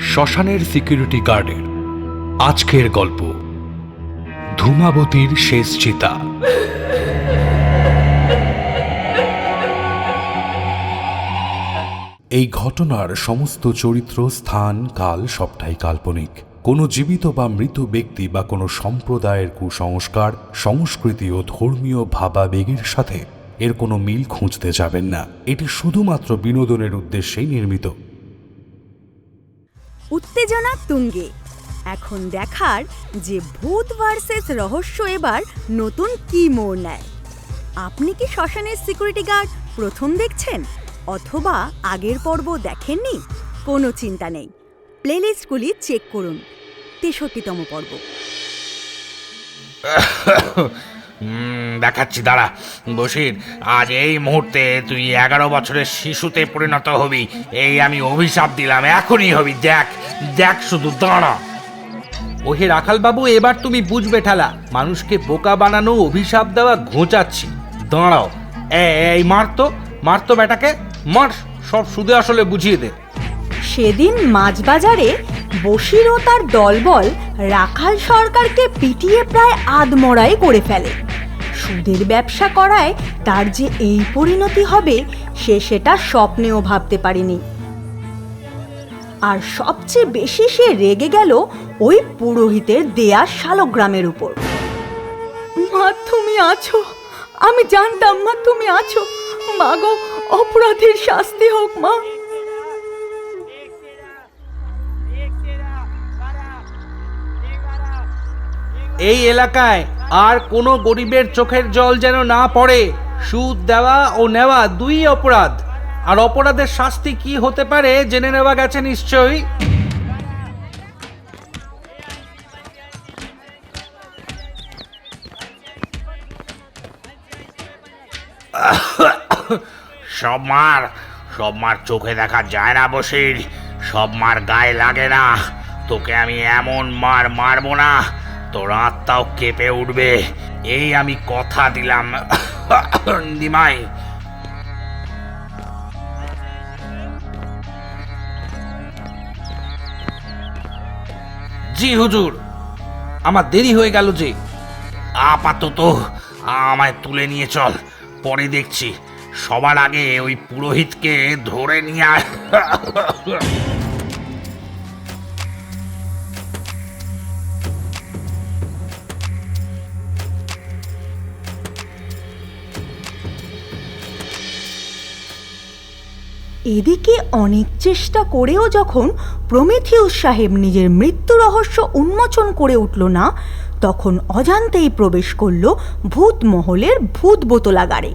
শ্মশানের সিকিউরিটি গার্ডের আজকের গল্প। ধূমাবতীর শেষ চিতা। এই ঘটনার সমস্ত চরিত্র, স্থান, কাল সবটাই কাল্পনিক। কোনো জীবিত বা মৃত ব্যক্তি বা কোনো সম্প্রদায়ের কুসংস্কার, সংস্কৃতি ও ধর্মীয় ভাবাবেগের সাথে এর কোনো মিল খুঁজতে যাবেন না। এটি শুধুমাত্র বিনোদনের উদ্দেশ্যেই নির্মিত। উত্তেজনা তুঙ্গে। এখন দেখার যে ভূত ভার্সেস রহস্য এবার নতুন কি মোড় নেয়। আপনি কি শ্মশানের সিকিউরিটি গার্ড প্রথম দেখছেন? অথবা আগের পর্ব দেখেননি? কোনো চিন্তা নেই। প্লেলিস্টগুলি চেক করুন। তেষট্টিতম পর্ব। দেখাচ্ছি দাঁড়া। বসির আজ এই মুহূর্তে তুই এগারো বছরের শিশুতে পরিণত হবি। এই আমি অভিশাপ দিলাম এখনই হবি দেখ দেখ শুধু দাঁড়া। ওহে রাখাল বাবু এবার তুমি বুঝবে ঠেলা মানুষকে বোকা বানানো অভিশাপ দেওয়া ঘোচাচ্ছি। দাঁড়াও। এ- এই মারতো মারতো বেটাকে মার সব সুদে আসলে বুঝিয়ে দে। সেদিন মাছবাজারে বসির ও তার দলবল রাখাল সরকারকে পিটিয়ে প্রায় আধমরাই করে ফেলে। সুদের ব্যবসা করায় তার যে এই পরিণতি হবে, সে সেটা স্বপ্নেও ভাবতে পারেনি। আর সবচেয়ে বেশি সে রেগে গেল ওই পুরোহিতের দেয়া শালগ্রামের উপর। মা, তুমি আছো। আমি জানতাম মা, তুমি আছো। মাগো অপরাধের শাস্তি হোক মা। এই এলাকায় আর কোনো গরিবের চোখের জল যেন না পড়ে, সুদ দেওয়া ও নেওয়া দুই অপরাধ। আর অপরাধের শাস্তি কি হতে পারে জেনে নেওয়া গেছে নিশ্চয়ই। সব মার সব মার চোখে দেখা যায় না বসির। সব মার গায়ে লাগে না। তোকে আমি এমন মার মারবো না। তোর আত্মাও কেঁপে উঠবে। এই আমি কথা দিলাম। দিমাই। জি, হুজুর। আমার দেরি হয়ে গেল যে। আপাতত আমায় তুলে নিয়ে চল। পরে দেখছি। সবার আগে ওই পুরোহিতকে ধরে নিয়ে আয়। এদিকে অনেক চেষ্টা করেও যখন প্রমেথিউস সাহেব নিজের মৃত্যু রহস্য উন্মোচন করে উঠল না, তখন অজান্তেই প্রবেশ করল ভূত মহলের ভূত বোতলাগারে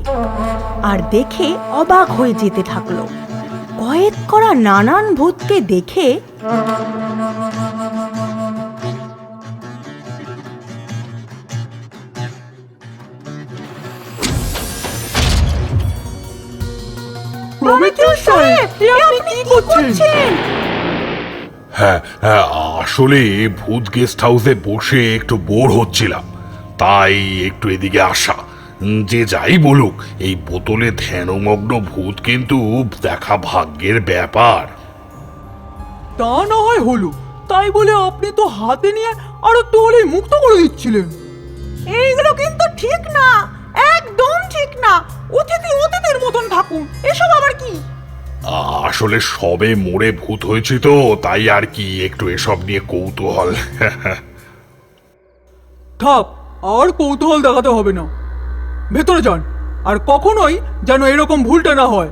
আর দেখে অবাক হয়ে যেতে থাকল। কয়েক করা নানান ভূতকে দেখে প্রমেথিউস সাহেব আপনি কি করছেন? হ্যাঁ হ্যাঁ আসলে ভূত গেস্ট হাউসে বসে একটু বোর হচ্ছিলাম। তাই একটু এদিকে আসা। যে যাই বলুক এই বোতলে ধ্যানমগ্ন ভূত কিন্তু দেখা ভাগ্যের ব্যাপার। তা না হয় হলো। তাই বলে আপনি তো হাতে নিয়ে আর একটু হলেই মুক্ত করে দিচ্ছিলেন। এইগুলো কিন্তু ঠিক না। একদম ঠিক না। অতিথি অতিথির মতন থাকুন। এসব আবার কি আসলে সবে মোড়ে ভূত হয়েছে তো তাই আর কি একটু এসব নিয়ে কৌতূহল। থাক আর কৌতূহল দেখাতে হবে না। ভেতরে যান আর কখনোই যেন এরকম ভুলটা না হয়।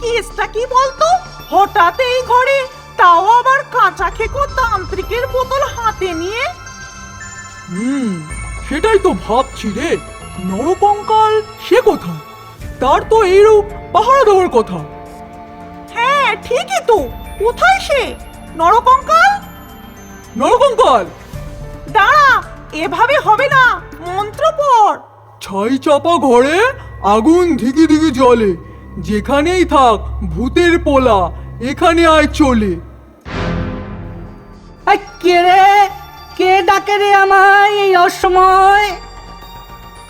কেসটা কি বলতো? হঠাৎ এই ঘরে তাও আবার কাঁচা খেকো তান্ত্রিকের বোতল হাতে নিয়ে? সেটাই তো ভাবছি রে। নরকঙ্কাল সে কোথায়? তার তো এইরূপ পাহারা দেওয়ার কথা। হ্যাঁ ঠিকই তো। কোথায় সে? নরকঙ্কাল? নরকঙ্কাল! দাঁড়া এভাবে হবে না। মন্ত্র পড়। ছাই চাপা ঘরে আগুন ধিকি ধিকি জ্বলে। যেখানেই থাক ভূতের পোলা এখানে আয় চলে। কে রে? ডাকে রে আমায় এই অসময়।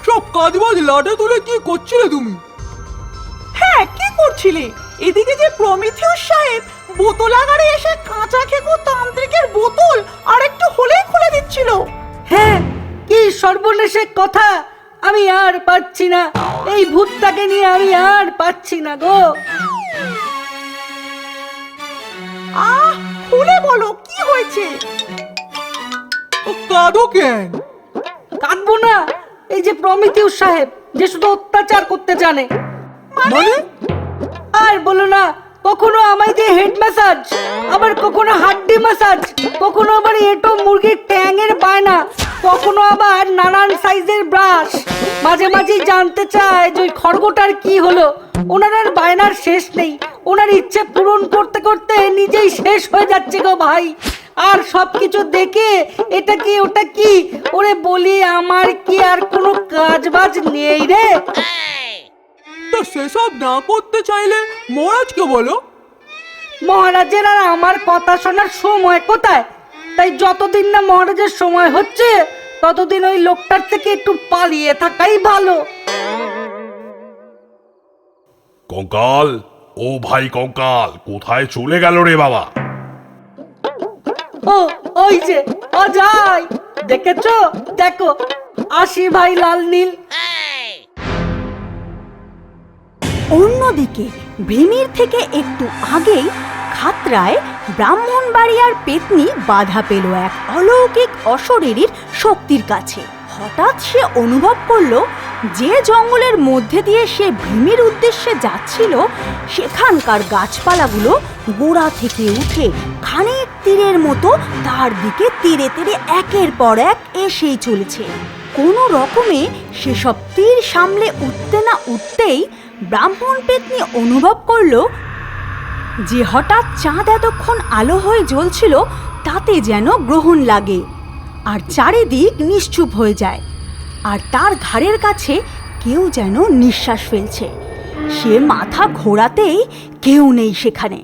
সব কাজবাজ লাটে তুলে কি করছিলে তুমি? করছিলে? এদিকে যে প্রমিথিউস সাহেব বোতলাগারে এসে কাঁচা খেকো তান্ত্রিকের বোতল আর একটু হলেই খুলে দিচ্ছিল। হ্যাঁ কি সর্বনেশের কথা আমি আর পাচ্ছি না। এই ভূতটাকে নিয়ে আমি আর পাচ্ছি না গো। আহ খুলে বলো কি হয়েছে? কাঁদো কেন? কাঁদবো না। এই যে প্রমিতিউস সাহেব যে শুধু অত্যাচার করতে জানে। মানে? আর বলো না কখনো আমায় দিয়ে হেড ম্যাসাজ আবার কখনো হাড্ডি ম্যাসাজ কখনো আবার এটো মুরগির ট্যাংয়ের বায়না কখনো আবার নানান সাইজের ব্রাশ মাঝে মাঝে জানতে চায় যে ওই খড়গোটার কি হলো। ওনার আর বায়নার শেষ নেই। ওনার ইচ্ছে পূরণ করতে করতে নিজেই শেষ হয়ে যাচ্ছে গো ভাই। আর সবকিছু দেখে এটা কি ওটা কি? ওরে বলি আমার কি আর কোনো কাজ বাজ নেই রে? তো সেসব না করতে চাইলে মহারাজকে বলো। মহারাজের আর আমার কথা শোনার সময় কোথায়? তাই যতদিন না মহারাজের সময় হচ্ছে ততদিন ওই লোকটার থেকে একটু পালিয়ে থাকাই ভালো। কঙ্কাল ও ভাই কঙ্কাল কোথায় চলে গেল রে বাবা? ও, ওই যে, অজয়! দেখেছ? দেখো আসি ভাই লাল, নীল। অন্যদিকে, ভীমির থেকে একটু আগেই খাতরায় ব্রাহ্মণবাড়িয়ার পেতনি বাধা পেল এক অলৌকিক অশরীরীর শক্তির কাছে। হঠাৎ সে অনুভব করল, যে জঙ্গলের মধ্যে দিয়ে সে ভীমের উদ্দেশ্যে যাচ্ছিল, সেখানকার গাছপালাগুলো গোড়া থেকে উঠে খানিক মতো তার দিকে তীরে তীরে একের পর এক এসেই চলেছে। কোনো রকমে সেসব তীর সামলে উঠতে না উঠতেই ব্রাহ্মণ পেতনি অনুভব করল যে হঠাৎ চাঁদ এতক্ষণ আলো হয়ে জ্বলছিল, তাতে যেন গ্রহণ লাগে আর চারিদিক নিশ্চুপ হয়ে যায় আর তার ঘাড়ের কাছে কেউ যেন নিঃশ্বাস ফেলছে। সে মাথা ঘোরাতেই কেউ নেই সেখানে।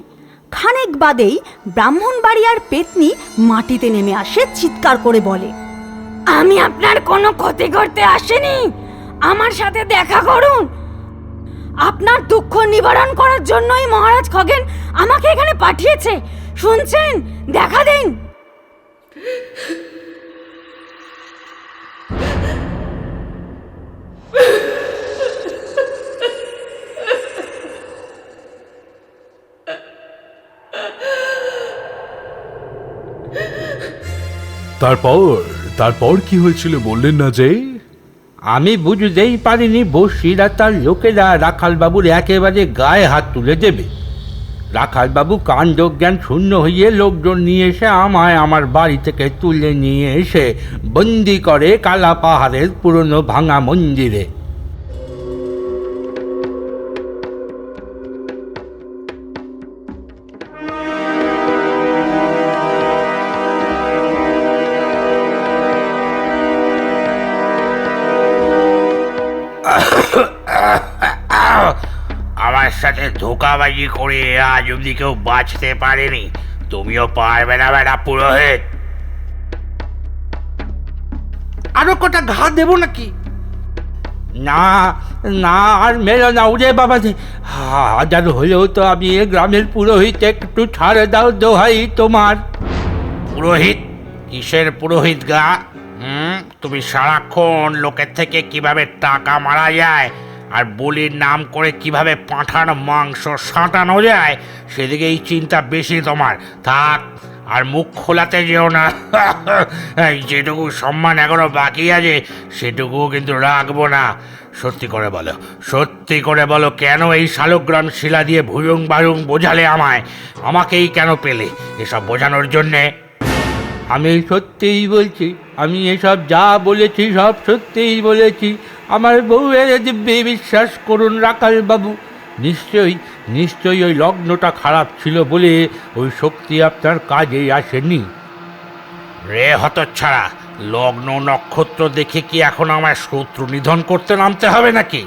খানেক বাদেই ব্রাহ্মণবাড়িয়ার পেতনি মাটিতে নেমে আসে চিৎকার করে বলে আমি আপনার কোনো ক্ষতি করতে আসিনি। আমার সাথে দেখা করুন। আপনার দুঃখ নিবারণ করার জন্যই মহারাজ খগেন আমাকে এখানে পাঠিয়েছে। শুনছেন? দেখা দিন। তারপর তারপর কি হয়েছিল বললেন না যে? আমি বুঝতেই পারিনি বসিরা তার লোকেরা রাখালবাবুর একেবারে গায়ে হাত তুলে দেবে। রাখালবাবু কাণ্ড জ্ঞান শূন্য হয়ে লোকজন নিয়ে এসে আমায় আমার বাড়ি থেকে তুলে নিয়ে এসে বন্দি করে কালা পাহাড়ের পুরনো ভাঙা মন্দিরে সাথে ধোকাবাজি করে আজ অব্দি কেউ বাঁচতে পারেনি। তুমিও পারবে না বেটা পুরোহিত। আরও কটা ঘা দেবো নাকি? না না আর মেলো না উড়ে বাবা যে হাজার হলেও তো আমি এ গ্রামের পুরোহিত একটু ছাড়ে দাও দোহাই তোমার। পুরোহিত কিসের পুরোহিত গা? হুম তুমি সারাক্ষণ লোকের থেকে কীভাবে টাকা মারা যায়? আর বলির নাম করে কীভাবে পাঁঠার মাংস সাঁটানো যায় সেদিকেই চিন্তা বেশি তোমার। থাক, আর মুখ খোলাতে যেও না। এই যেটুকু সম্মান এখনও বাকি আছে, সেটুকুও কিন্তু রাখব না। সত্যি করে বলো, সত্যি করে বলো, কেন এই শালগ্রাম শিলা দিয়ে ভুয়ং বায়ুং বোঝালে আমায়? আমাকেই কেন পেলে এসব বোঝানোর জন্যে? আমি সত্যিই বলছি, আমি এসব যা বলেছি সব সত্যিই বলেছি। আমার বউয়ের দিব্যে বিশ্বাস করুন রাখাল বাবু। নিশ্চয়ই নিশ্চয়ই ওই লগ্নটা খারাপ ছিল বলে ওই শক্তি আপনার কাজে আসেনি। রে হতচ্ছাড়া লগ্ন নক্ষত্র দেখে কি এখন আমার শত্রু নিধন করতে নামতে হবে নাকি?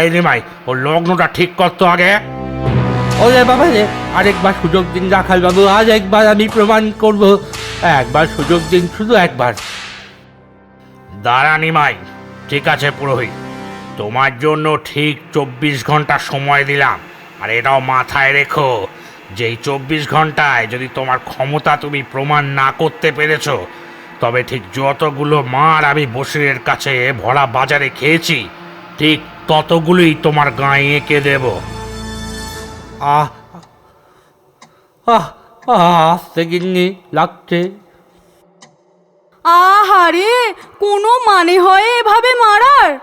এই নিমাই ও লগ্নটা ঠিক করতো আগে। ওরে বাবা রে আরেকবার সুযোগ দিন রাখাল বাবু আজ একবার আমি প্রমাণ করব। একবার সুযোগ দিন শুধু একবার। দাঁড়া নিমাই ঠিক আছে পুরোহিত তোমার জন্য ঠিক চব্বিশ ঘণ্টা সময় দিলাম আর এটাও মাথায় রেখো যে এই চব্বিশ ঘন্টায় যদি তোমার ক্ষমতা তুমি প্রমাণ না করতে পেরেছ তবে ঠিক যতগুলো মার আমি বসিরের কাছে ভরা বাজারে খেয়েছি ঠিক ততগুলোই তোমার গায়ে এঁকে দেব আহ আহ আহ লাগছে আহারে কোনো মানে হয় এভাবে মারার?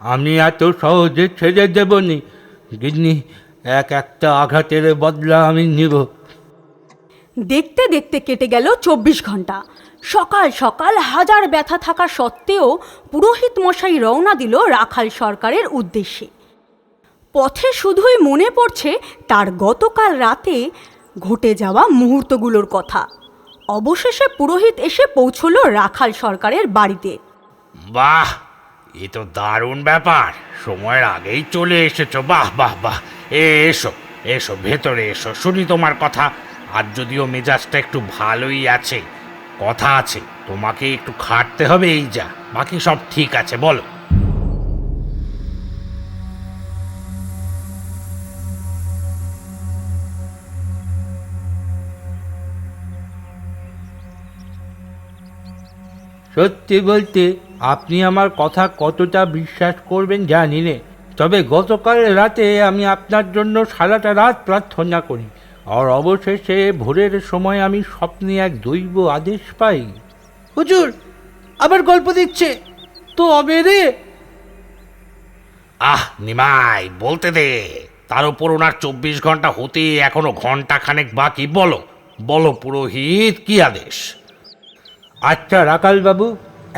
আমি এত সহজে ছেড়ে দেবনি। গিন্নি এক একটা আঘাতের বদলা আমি নিব। দেখতে দেখতে কেটে গেল চব্বিশ ঘণ্টা সকাল সকাল হাজার ব্যথা থাকা সত্ত্বেও পুরোহিত মশাই রওনা দিল রাখাল সরকারের উদ্দেশ্যে। পথে শুধুই মনে পড়ছে তার গতকাল রাতে ঘটে যাওয়া মুহূর্তগুলোর কথা। অবশেষে পুরোহিত এসে পৌঁছলো রাখাল সরকারের বাড়িতে। বাহ, এ তো দারুণ ব্যাপার। সময়ের আগেই চলে এসেছ। বাহ বাহ বাহ। এ, এসো এসো, ভেতরে এসো। শুনি তোমার কথা। আর যদিও মেজাজটা একটু ভালোই আছে, কথা আছে, তোমাকে একটু খাটতে হবে এই যা। বাকি সব ঠিক আছে, বলো। সত্যি বলতে আপনি আমার কথা কতটা বিশ্বাস করবেন জানি নে। তবে গতকাল রাতে আমি আপনার জন্য সারাটা রাত প্রার্থনা করি। আর অবশেষে ভোরের সময় আমি স্বপ্নে এক দৈব আদেশ পাই। হুজুর আবার গল্প দিচ্ছে। তো অবে রে। আহ নিমাই বলতে দে। তার উপর ওনার চব্বিশ ঘণ্টা হতে এখনও ঘণ্টা খানেক বাকি। বলো বলো পুরোহিত কি আদেশ? আচ্ছা রাকালবাবু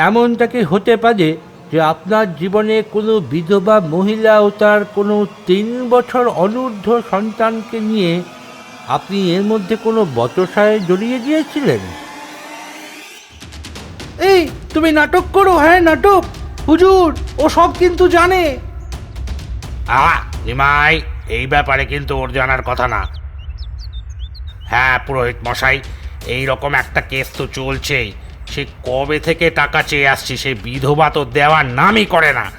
এমনটা কি হতে পারে যে আপনার জীবনে কোনো বিধবা মহিলা ও তার কোনো তিন বছর অনূর্ধ্ব সন্তানকে নিয়ে আপনি এর মধ্যে কোনো বচসায় জড়িয়ে গিয়েছিলেন? এই তুমি নাটক করো হ্যাঁ নাটক। হুজুর ও সব কিন্তু জানে। নিমাই এই ব্যাপারে কিন্তু ওর জানার কথা না। হ্যাঁ পুরোহিত মশাই এই রকম একটা কেস তো চলছেই। সে কবে থেকে টাকা চেয়ে আসছি? সে বিধবা তো দেওয়ার নামই করে না।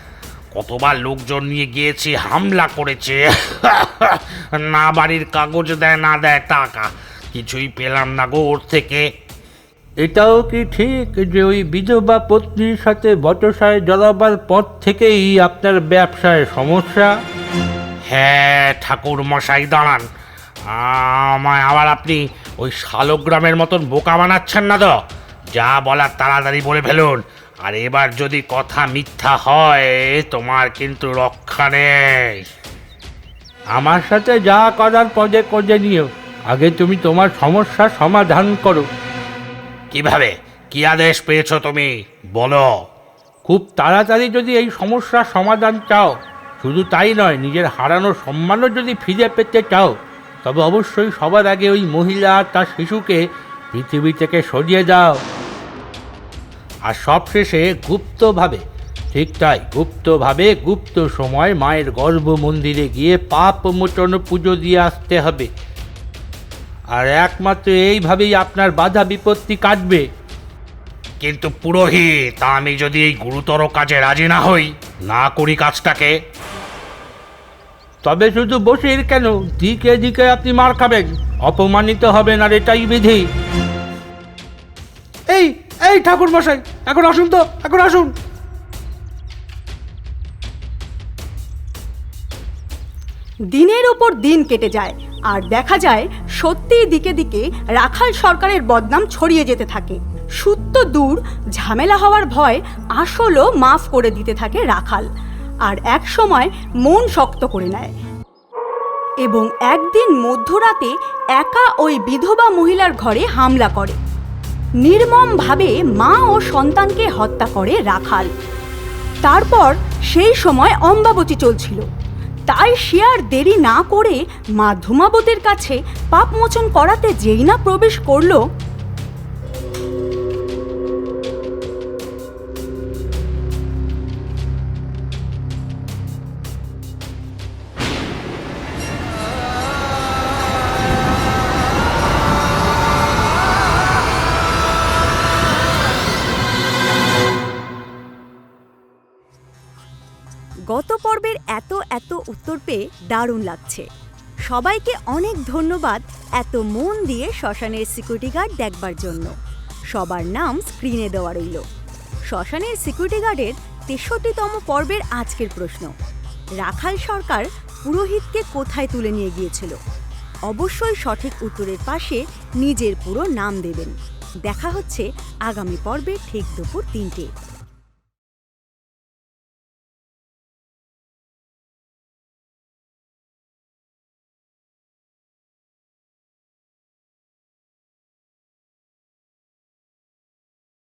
কতবার লোকজন নিয়ে গিয়েছি হামলা করেছে। না বাড়ির কাগজ দেয় না দেয় টাকা। কিছুই পেলাম না গো ওর থেকে। এটাও কি ঠিক যে ওই বিধবা পত্নীর সাথে বচসায় জড়াবার পর থেকেই আপনার ব্যবসায় সমস্যা? হ্যাঁ ঠাকুর মশাই দাঁড়ান আমায় আবার আপনি ওই শালগ্রামের মতন বোকা বানাচ্ছেন না তো? যা বলার তাড়াতাড়ি বলে ফেলুন। আর এবার যদি কথা মিথ্যা হয় তোমার কিন্তু রক্ষা নেই। আমার সাথে যা করার পদে করে নিও। আগে তুমি তোমার সমস্যার সমাধান করো। কীভাবে? কি আদেশ পেয়েছ তুমি? বলো। খুব তাড়াতাড়ি যদি এই সমস্যার সমাধান চাও শুধু তাই নয় নিজের হারানো সম্মানও যদি ফিরে পেতে চাও তবে অবশ্যই সবার আগে ওই মহিলা আর তার শিশুকে পৃথিবী থেকে সরিয়ে দাও আর সবশেষে গুপ্তভাবে, ঠিক তাই, গুপ্তভাবে গুপ্ত সময় মায়ের গর্ভ মন্দিরে গিয়ে পাপ মোচন পুজো দিয়ে আসতে হবে। আর একমাত্র এইভাবেই আপনার বাধা বিপত্তি কাটবে। কিন্তু পুরোহিত, আমি যদি এই গুরুতর কাজে রাজি না হই, না করি কাজটাকে তবে শুধু বসির কেন? দিকে দিকে আপনি মার খাবেন। অপমানিত হবেন আর এটাই বিধি। এই এই ঠাকুর মশাই, এখন আসুন তো, এখন আসুন। দিনের ওপর দিন কেটে যায়, আর দেখা যায় সত্যিই দিকে দিকে রাখাল সরকারের বদনাম ছড়িয়ে যেতে থাকে। সূত্র দূর, ঝামেলা হওয়ার ভয় আসলও মাফ করে দিতে থাকে রাখাল। আর এক সময় মন শক্ত করে নেয়। এবং একদিন মধ্যরাতে একা ওই বিধবা মহিলার ঘরে হামলা করে। নির্মমভাবে মা ও সন্তানকে হত্যা করে রাখাল। তারপর সেই সময় অম্বাবতী চলছিল। তাই সে আর দেরি না করে মা ধূমাবতীর কাছে পাপমোচন করাতে যেই না প্রবেশ করল উত্তর পেয়ে দারুণ লাগছে। সবাইকে অনেক ধন্যবাদ এত মন দিয়ে শ্মশানের সিকিউরিটি গার্ড দেখবার জন্য। সবার নাম স্ক্রিনে দেওয়া রইল। শ্মশানের সিকিউরিটি গার্ডের তেষট্টিতম পর্বের আজকের প্রশ্ন। রাখাল সরকার পুরোহিতকে কোথায় তুলে নিয়ে গিয়েছিল? অবশ্যই সঠিক উত্তরের পাশে নিজের পুরো নাম দেবেন। দেখা হচ্ছে আগামী পর্বে ঠিক দুপুর তিনটে।